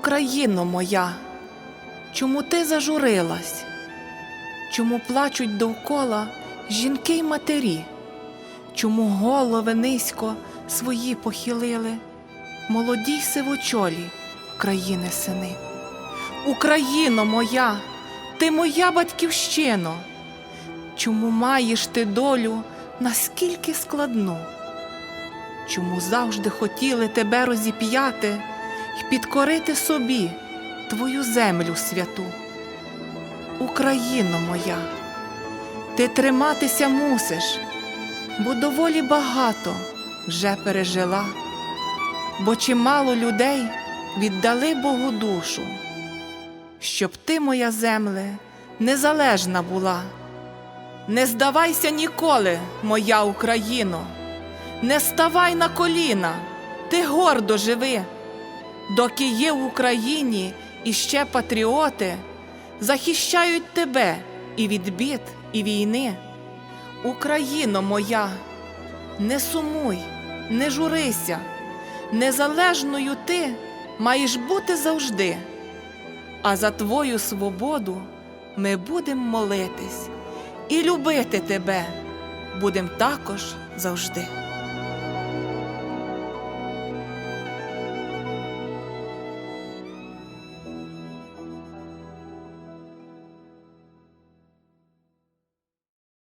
Україно моя, чому ти зажурилась? Чому плачуть довкола жінки й матері? Чому голови низько свої похилили, молоді й сивочолі країни сини? Україно моя, ти моя батьківщино, чому маєш ти долю наскільки складну? Чому завжди хотіли тебе розіп'яти й підкорити собі твою землю святу? Україно моя, ти триматися мусиш, бо доволі багато вже пережила, бо чимало людей віддали Богу душу, щоб ти, моя земле, незалежна була. Не здавайся ніколи, моя Україно, не ставай на коліна, ти гордо живи, доки є в Україні іще патріоти, захищають тебе і від бід, і війни. Україно моя, не сумуй, не журися, незалежною ти маєш бути завжди, а за твою свободу ми будемо молитись і любити тебе будем також завжди.